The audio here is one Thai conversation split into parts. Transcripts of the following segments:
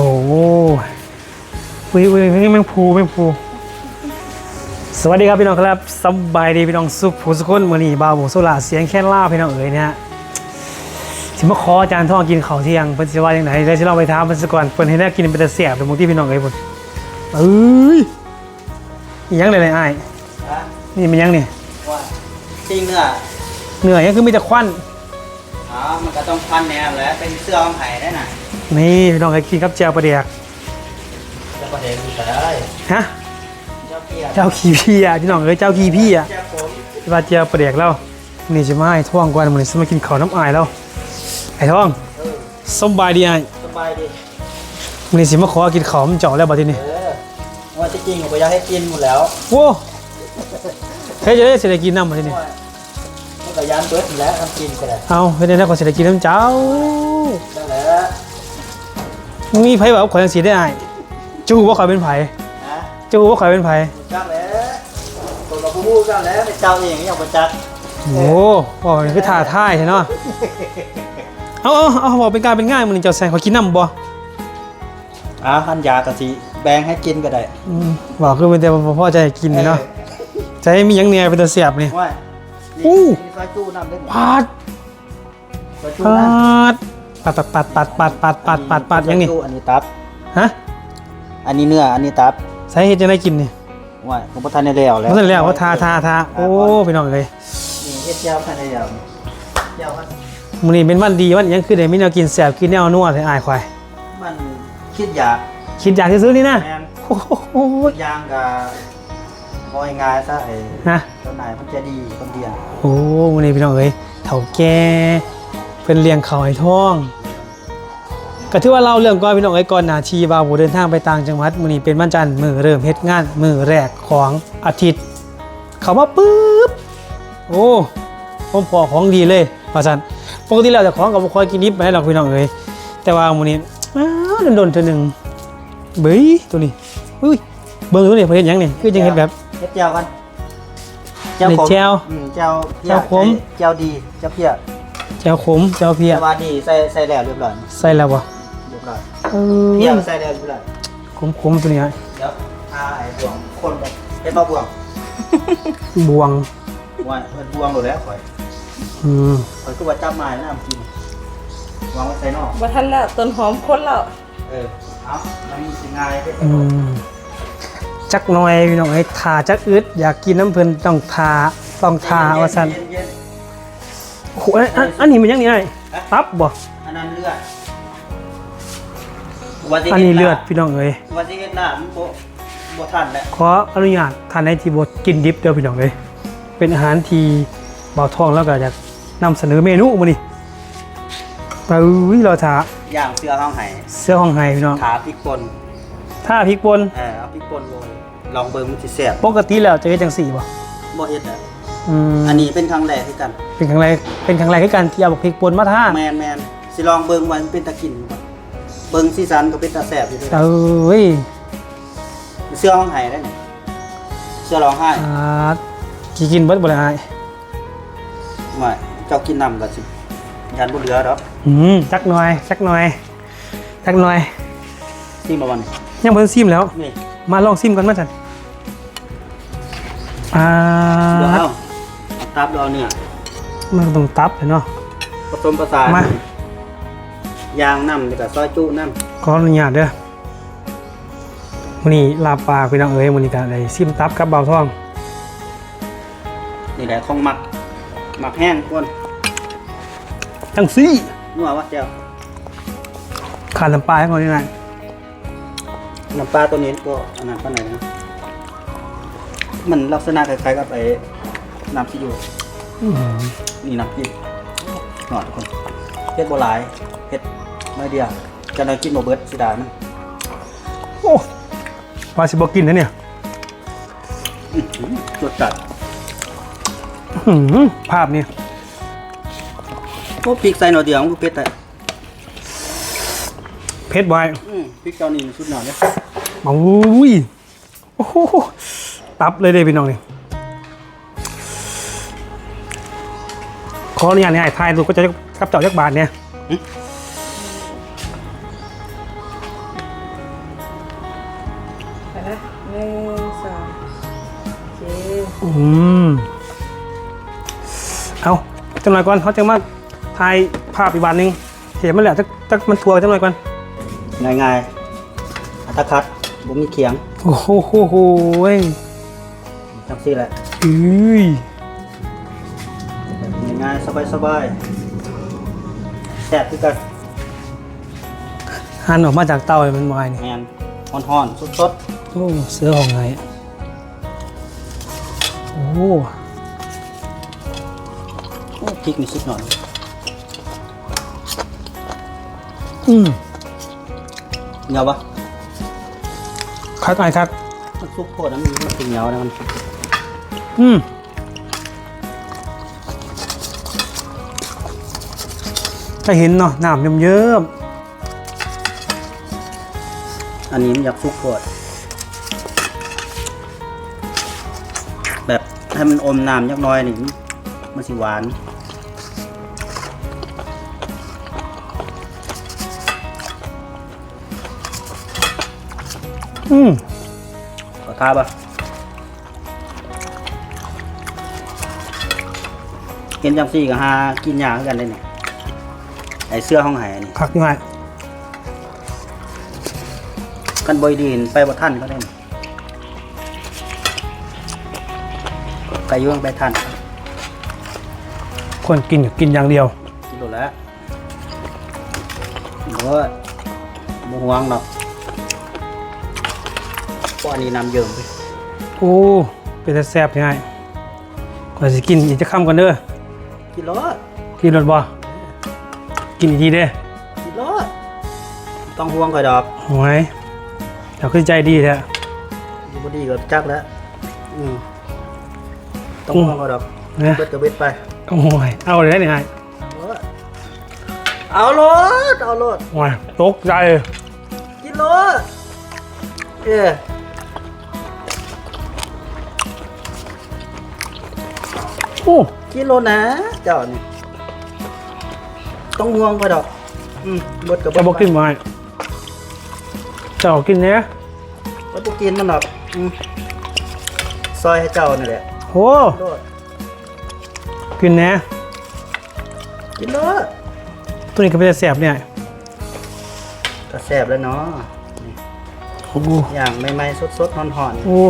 อ้วิววิแมงภูแมงภูสวัสดีครับพี่น้องครับสบายดีพี่น้องสุขผู้สุขคนมือนี้บาวโบโซลาเสียงแค่ล่าพี่น้องเอ๋ยเนี่ยสิมาขออาจารย์ท่องกินข้าวเที่ยงเพิ่นสิว่าจังไหนเลยสิลองไปถามเพิ่นซะก่อนเพิ่นให้แน่กินเป็นแต่เสียบเป็นหมองที่พี่น้องเอ๋ยพุ่นเอ้ยอีหยังเลยเลยอ้ายฮะนี่มันหยังนี่ว่าจริงเนื้อเหนื่อยยังคือมีแต่ควัน อ๋อมันก็ต้องพันแนวแหล้วเป็นเสื้อของไผ่ได้น่ะนี่พี่น้องเอ๋ยกินกับแจวปลาเดียกจะประเด็นก็ได้ฮะเจ้าเพียเจ้าขี้พี่อะพี่น้องเอ๋ยเจ้าขี้พี่อะเจ้าผมที่ว่าเจียวปลาเดียกแล้วนี่จะมาให้ท่องก่อนมันจะมากินข้าวน้ำอายแล้วไอ้ท่องเออสำบายดีไอ้สบายดีมันนี่สิมาขอกินข้าวมันเจาะแล้วบัดทีนี้เออว่าจะจริงผมอยากให้กินหมดแล้วโว้เฮ้ยจะได้เสร็จกินน้ำบัดทีนี้ว่ามัน ก็ยานเบิดอยู่แล้วทำกินก็ได้เอาเฮ้ยได้แล้วก็เสร็จกินน้ำเจ้าได้แล้วมึงมีไผแบบข่อยจังสีได้ไอ้จูว่าข่อยเป็นไผนะจูว่าข่อยเป็นไผจักแล้วตัวกับผู้พูดกันแล้วเป็นเจ้าเองอย่างประจักษ์โอ้บอกนี่คือท่าท่ายใช่เนาะเอาเอาเอาบอกเป็นการเป็นง่ายมึงนี่เจ้าแซงขอยกินน้ำบ่อะขันยากะสิแบงให้กินก็ได้อืมบอกคือเป็นแต่บ่พ่อใจกินนี่เนาะใจมีหยังเนี่ยเป็นตัวเสียบนี่ว่า อู้นี่ซอยจู้น้ำเล่นปาดซอยจู้ปน้ำาดปัดปัดปัดปัดปัดปัดปัดปัดปัดยังนี่อันนี้ตับ ฮะอันนี้เนื้อ อันนี้ตับใส่เฮ็ดจังไดกินนี่ว่าผมประทานในแล้วแล้วมันแล้วว่าทาทาทาโอ้พี่น้องเลยนี่เฮ็ดยาวภายในแล้วยาวครับมื้อนี้เป็นวันดีวันหยังคือได้มีแนวกินแซ่บกินแนวนัวให้อายควายมันคิดอยากคิดอยากซื้อๆนี่นะแมนโอ้โหยางกับ มอยงายซะไอ้นะเจ้านายมันจะดีคนเดียวโอ้มื้อนี้พี่น้องเอ้ยเฒ่าแก่เพิ่นเลี้ยงข้าวให้ท้องก็ถือว่าเล่าเรื่องก่อนพี่น้องเอ้ยก่อนหน้าที่ว่าบ่เดินทางไปต่างจังหวัดมื้อนี้เป็นวันจันทร์มื้อเริ่มเฮ็ดงานมื้อแรกของอาทิตย์ เข้ามาปุ๊บโอ้ผมพอของดีเลยว่าซั่นปกติแล้วแต่ของก็บ่ค่อยกินดิบไปหรอกพี่น้องเอ้ยแต่ว่ามื้อนี้อ้าวโดนๆเทื่อหนึงเบ้ยตัวนี้อุ้ย เบิ่งตัวนี้เพิ่นเฮ็ดหยังนี่คือจังเฮ็ดแบบ เฮ็ดแจ่วกันในขมแจ่วอืมแจ่วเพี้ยแจ่วขม แจ่วดีแจ่วเพี้ยแจ่วขมแจ่วเพียแต่ว่าดีใส่ใส่แล้วเรียบร้อยใส่แล้วบ่เรียบร้อยเอเพี้ยอใส่แล้วเรียบร้อยขมขมๆตัวนี้ฮะเดี๋ยวพาไอ้บวงคนไปเฮ็ดบ่บวงบวงว่าเฮ็ดบวงโดดแล้วข่อยอืมข่อยก็ว่าจับไม้น้ำกินวางไว้ใส่นอก ว่าทันแล้วต้นหอมคนแล้วเออเอามันมีสิง่ายเด้อืม จักหน่อยพี่น้องเอ้ยทาจักอึดอยากกินน้ำเพิ่นต้องทาต้องทาว่าซั่นเย็นโอ้โหอันอันอันนี้มันยังนี่ไอ้ตับบ่อันนั้นเลือดอันนี้เลือดพี่น้องเอ้ยวันที่เฮ็ดหน้ามันบ่บ่ทันแล้วขออนุญาตทานในที่บดกินดิบเด้อพี่น้องเอ้ยเป็นอาหารที่เบาท้องแล้วก็อยากนำเสนอเมนูมื้อนี้ไปอุ้ยเราทาย่างเสื้อเฮาให้เสื้อห้องไห้พี่น้องขาพริกป่นถ้าพริกป่นเออเอาพริกป่นโรย ลองเบิ่งมันสิแซ่บปกติแล้วจะเฮ็ดจังซี่บ่บ่เฮ็ดอะอืมอันนี้เป็นครั้งแรกคือกันเป็นครั้งแรกเป็นครั้งแรกคือกันที่เอาพริกป่นมาทาแมนแมนสิลองเบิ่งว่ามันเป็นตะกินบ่เบิ่งสีสันก็เป็นตาแซ่บอยู่เด้เออ้ยเสื้อห้องไห้ได้นี่เสื้อร้องไห้อ่ากี่กินเบิดบ่ได้อ้ายไม่เจ้ากินน้ำก็สิยันบ่เหลือดอกอืมจักหน่อยจักหน่อยจักหน่อยซิมาวันนี้ยังเพิ่นซิมแล้วนี่มาลองซิมกันมาจัน อ่าเดี๋ยวเอาเอาตับเราเนี่ยมันก็ต้องตับเลยเนาะ ผสมผสานมา ยางน้ำแล้วก็ซอยจุน้ขออนุญาตเด้อมื้อนี้ลาบปลาพี่น้องเอ้ยมื้อนี้ก็ได้ซิมตับกับเบาทองำนี่แหละของหมักหมักแห้งคนจังซี่นัววะเจ้าขาดน้ำปลาให้ก่อนนี่นะน้ำปลาตัวนี้ก็อันนั้นปานไหนนะ มันลักษณะคล้ายๆกับไอ้น้ำซีอิ๊วอื้อหือนี่น้ำพริกหนอดทุกคนเฮ็ดบ่หลายเฮ็ดไม่เดียวจะนอยกินบ่เบิดสิดามันโอ้ว่าสิบ่กินนะเนี่ยอื้อหือรสจัดอื้อหือภาพนี่โอ้พริกใส่หน่อยเดียวมันก็เผ็ดแต่เผ็ดไว้อืมพริกเจ้านี่สุดหน่อยเด้ออุ้ยโอ้โห ตับเลยเด้พี่น้องนี่ขออนุญาตเนี่ยไอ้ทายดูก็จะกับเจาะยักบาทเนี่ยอกันนะหนึ่งสองโอเคอืมเอาจังหน่อยก่อนเขาจะมาถ่ายภาพอีกวันหนึงเห็นมันแหละจักจักมันทัวร์จังหน่อยก่อนง่ายๆอัตคัดบ่มีเขียง โอ้โหโหโหย จังซี่แหละอุ้ยง่ายๆสบายๆแซ่บคือกันหันออกมาจากเตาเลยมันวายนี่แม่นฮ้อนๆสดโอ้เสื้อของไงโอ้ๆโอ้พริกนี่สุดหน่อยอืมเหนียวปะคักไอ้คักมันซุปโคตรนะมันมันสิเหนียวนะมัน อืมจะเห็นเนาะน้ำเยิ้มอันนี้มันอยากซุปโคตรแบบให้มันอมน้ำยักหน้อยนี่มันสิหวานๆอืมขอทาปะ เห็นจังซี่กับหากินยาคือกันเลยเนี่ยไอเสื้อห้องไหนี่คักยังไงกันบอยดีนไปบ่ทันก็ได้นี่ไก่ย่วงไปทันคนกินกับกินอย่างเดียวกิโลแล้วโอ้ยบ่ห่วงหรอกเพราะอันนี้น้ำเยิ้มไปโอ้เป็นแต่แซ่บยังไงก่อนสิกินอีกจะค้ำก่อนเด้อ กิโลกินรถบ่กินอีกทีเด้อกิโลต้องห่วงข่อยดอกโอ้ยเดี๋ยวขึ้นใจดีแท้อยู่บ่ดีก็จักแล้วอืมต้องห่วงข่อยดอกนะเบิดก็เบิดไปโอ้ยเอาเลยได้ยังไงเอาโลดเอาโลดโอ้ยตกใจกิโลเอ้ยโอ้ กิโลนะเจ้านี่ต้องห่วงข่อยดอก อืมเบิดก็เบิจะดบอกกินไหมเจ้ากินเนี้ยเบิดบ่กินมันดอกอืมซอยให้เจ้านี่แหละโอ้โลดกินเนี้ยกินโลดตัวนี้ก็เป็นแต่แซ่บเนี่ยก็แซ่บแล้วเนาะนี่โอ้โหอย่างใหม่ๆสดๆห่อนโอ้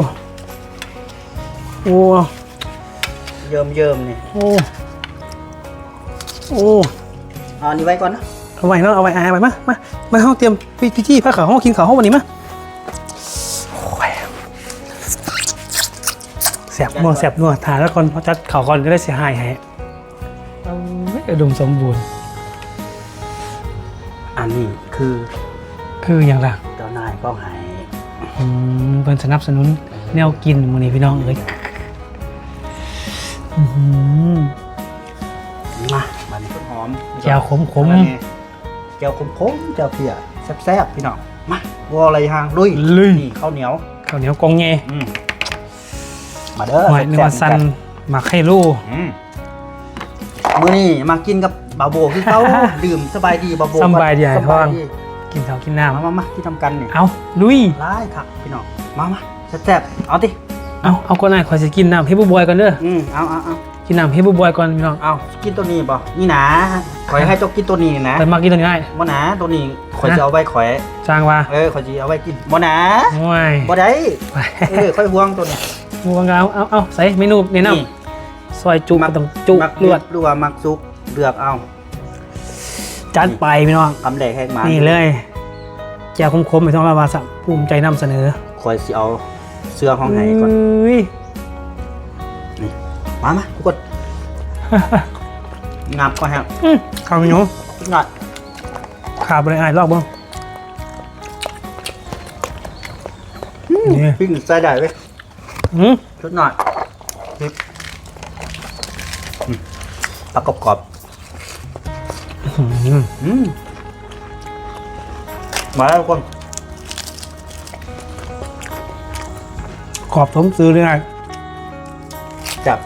โอ้ๆเยิ้มๆนี่โอ้ โอ้เอาอันนี้ไว้ก่อนนะเอาไว้เนาะเอาไว้เอาไว้มามามาห้องเตรียมพิธีพระเขาห้องกินเขาห้องวันนี้มาโอ้ยแสบนัวแสบนัวถ่ายแล้วคนพอจัดเข่าก่อนก็ได้เสียหายให้เอาไม่อุดมสมบูรณ์ อันนี้คือคืออย่างไร เจ้านายก็ใหายอืมเพิ่นสนับสนุนแนวกินมื้อนี้พี่น้องเอ้ย อื้อหือ มาบันต้นหอมแจ่วขมๆแล้วนี่แจ่วขมๆแจ่วเพียแซ่บๆพี่น้องมาวออะไรห่างลุยลุยนี่ข้าวเหนียวข้าวเหนียวกองแงอืมมาเด้อหอยนึกว่าแซ่สับนๆหมักไข่ลูกอืมมื้อนี้มากินกับบาโบคือเขา ดื่มสบายดีบาโบสำบายดีไอ้สท้องดีกินข้าวกินน้มามามาที่ทำกันเนี่ยำเอาลุย ร้ายค่ะพี่น้องมามาแซ่บๆเอาติ เอาเอาก่อนหน่อยขอจะกินน้ำเฮบูบอยก่อนเด้ออืมเอาเอาเอากินน้ำเฮบูบอยก่อนพี่น้องเอากินตัวนี้ป่ะนี่นะข่อยให้เจ้ากินตัวนี้นะแต่มากินตัวนี้ได้บ่นะตัวนี้ข่อยจะเอาไว้ข่อยจ้างว่าเออข่อยจะเอาไว้กินบ่นะโอ้ยบ่ได้ไปเออค่อยห่วงตัวนี้มูวังเอาเอาเอาใส่เมนูแนะนนี่ำซอยจุมัก็ต้องจุมักลวดหรือว่ามักซุกเลือกเอาจัดไปพี่น้องคำแรกแหกมานี่เลยแจวคมๆไปท้องลาวาสับภูมิใจนำเสนอข่อยสิเอา เสื้อห้องไหนก่อนอุ้ยมามาทุกคนงับก่อนฮะอื้อข้าวเหนียวทุกหน่อยขาบเลยไอ้ายลอกเบ้างนี่ปิ้งใส่ได้เว้ยอืมทุกหน่อยพริกอืมปลากรอบอืมๆอืมมาแล้วทุกคน ขอบสมซื้อเลยไงจับ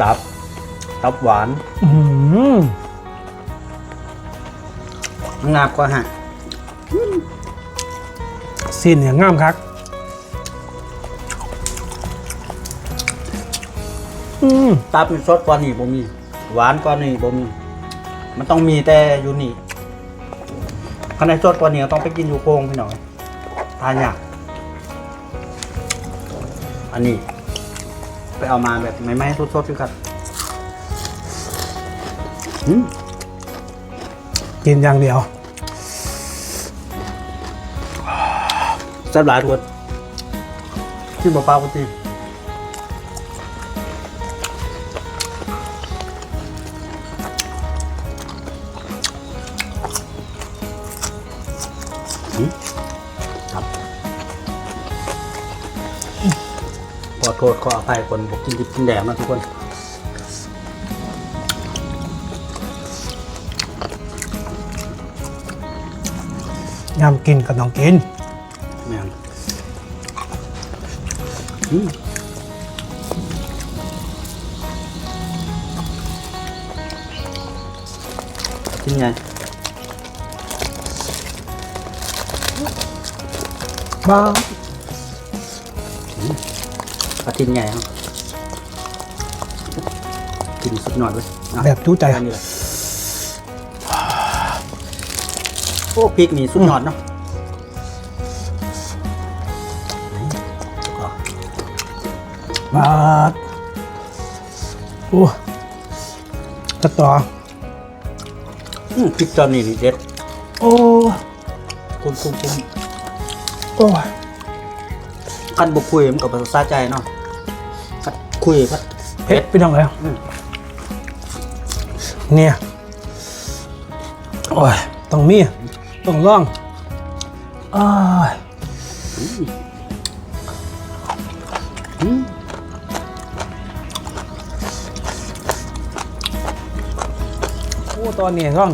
ตับ ตับหวานอื้อหืองับก่อนฮะซีนเนี่ยงามคักอืมตับมันสดกว่านี่บ่มี หวานกว่านี่บ่มี มันต้องมีแต่อยู่นี่ข้างในสดกว่านี้ต้องไปกินอยู่โค้งพี่น้อย ทานยากอันนี้ ไปเอามาแบบไม่ไม่สดๆด้วยกันอืมกินอย่างเดียวแซ่บหลายทุกคนที่บ่เปล่าก็จ ขอโทษขออภัยคนบอกกินดิบกินแดงนะทุกคนยำกินก็ต้องกินแม่งอืมกินไงบ้า ปลาทินใหญ่ครับกินสุดหน่อยเว้ยอะแบบจู้ใจอันนี้แหละโอ้พริกนี่สุดยอดเนาะนี่บ้าโอ้ตะต่ออืมพริกตอนนี้นี่เด็ดโอ้ คุ้มคุ้มคุ้มโอ้ย กันบุกคุยมันกับภาษาใจเนาะกัดคุยกัดเผ็ดไปทางไหนอืม เนี่ย โอ้ย ต้องมี ต้องลองอ้ายอืมโอ้ตอนนี้ท่อง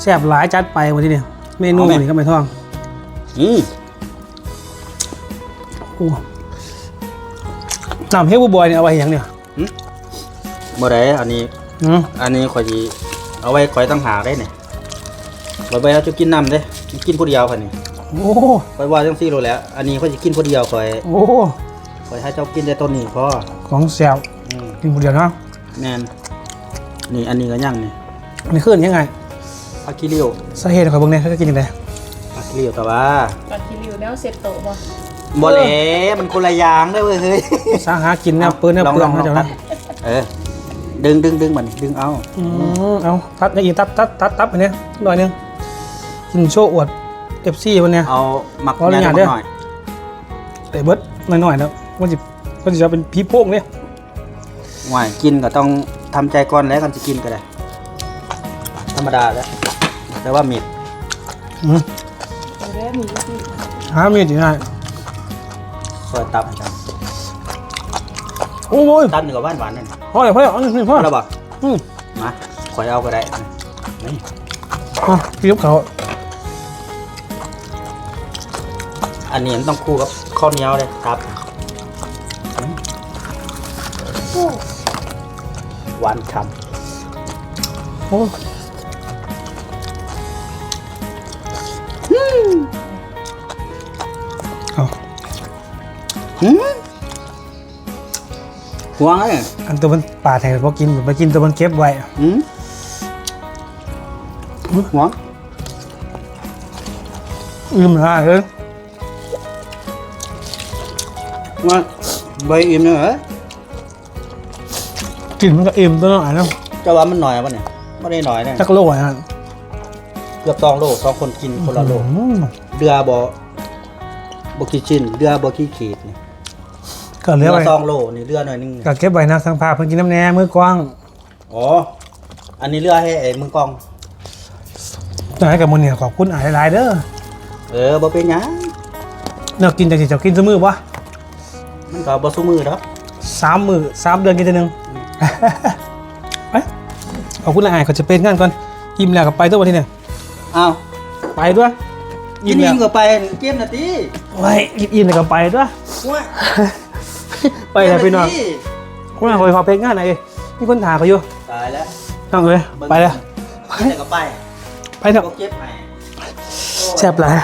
แซ่บหลายจัดไปวันที่นี่เมนูนี่ก็ไม่ท่อง อืม โอ้น้ำเฮลบูบอยเนี่ยเอาไว้อย่างเนี่ยบ่ได้อันนี้ อืมอันนี้ข่อยสิเอาไว้ข่อยตั้งหากได้เนี่ยบ่ไปเอาจะกินน้ำเด้กินผู้เดียวค่ะนี่โอ้ข่อยว่าจังซี่โลแล้ว อันนี้ข่อยสิกินผู้เดียวข่อยโอ้ข่อยให้เจ้ากินแต่ต้นนี้พอของแซ่บอืมกินคนเดียวเนาะแม่นนี่อันนี้ก็ยังนี่อันนี้ขึ้นยังไงผักขี้ริ้วสาเหตุของเบิ่งเนี่ยเขาจะกินยังไงผักขี้ริ้วแต่ว่า ก่อนที่ริวแนวเสร็จโตะบ่ บ่แหลมันคนละอย่างเด้อเว้ยเฮ้ยสาหากินเนี่ยปืนเนี่ยลองเปลืลอองงนะลอง เจ้าตันะดเออ ดึงดึงดึงมันดึงเอา อืมเอาตัดอย่างอีกตัดตัดตัดตัดไปเนี่ยหน่อยหนึงกินโชว์อวดเอฟซีวันเนี้ย เอาหมักขออนุญาตยเด้อ หน่อยแต่เบิร์ดหน่อยๆนะมันจะมันจะเป็นพีโป้งเนี่ยหวายกินก็ต้องทำใจก่อนแล้วกันจะกินก็ได้ ธรรมดาแล้วแต่ว่ามีดอืมเอาได้มีวิธีหามีดอยู่ไหน ซอยตับให้กันโอ้ยตับนี่ก็หวานหวานๆนั่นพ่อเดี๋ยวพ่อเดี๋ยวเอาหนึ่งพ่อแล้วบอกอืม มาขอยเอาก็ได้นี่อะพี่ยกเขาอันนี้มันต้องคู่กับข้าวเหนียวเลยครับหวานฉ่โอ้ หืมหวงเลยอันตัวมันป่าแทนพอกินไปกินตัวมันเก็บไว้หืมหวงอืมอะเออมาใบอิ่มเนี่ยเหรอกินมันก็อิ่มตัวน้อยเนาะจะว่ามันหน่อยปะเนี่ยไม่ได้หน่อยเนี่ยจักโลอะเกือบสองโลสองคนกินคนละโลอืมเดือบอบกี่ชิ้นเดือบอกี่ขีดนี่ ก็เหลืเรืออไว้สองโลนี่เรือหน่อยนึงนี่ก็เก็บไว้นะสังภาพเพิ่นกินน้ำแหน่มือกว้างอ๋อ อันนี้เรือให้ไอ้มือกองจะให้กับมันเนี่ยขอบคุณอ่านหลายๆเด้อเออบ่เป็นหยังเนาะกินจังสิเจ้ากินซุมื้อบ่มันก็บ่สู้มือดอกสามมื้อสามเดือนกินทีหนึงไปขอบคุณอ่านเขาจะเป็นงานก่อนอิ่มแล้วก็ไปตัววันที่เนี่ยอ้าวไปด้วยกิอิ่นมแล้อิ่วมก็ไปเกมนาทีไว้อิ่มแล้วก็ไปด้วย ว้า ไปเลยพี่น้องคุณอ่านคอยขอเพลงงานหน่อยดิมีคนถามเขาอยู่ตายแล้วน้องเอ้ยไปเลยกินแต่ก็ไปไปเถอะบ่เก็บให้แซ่บหลาย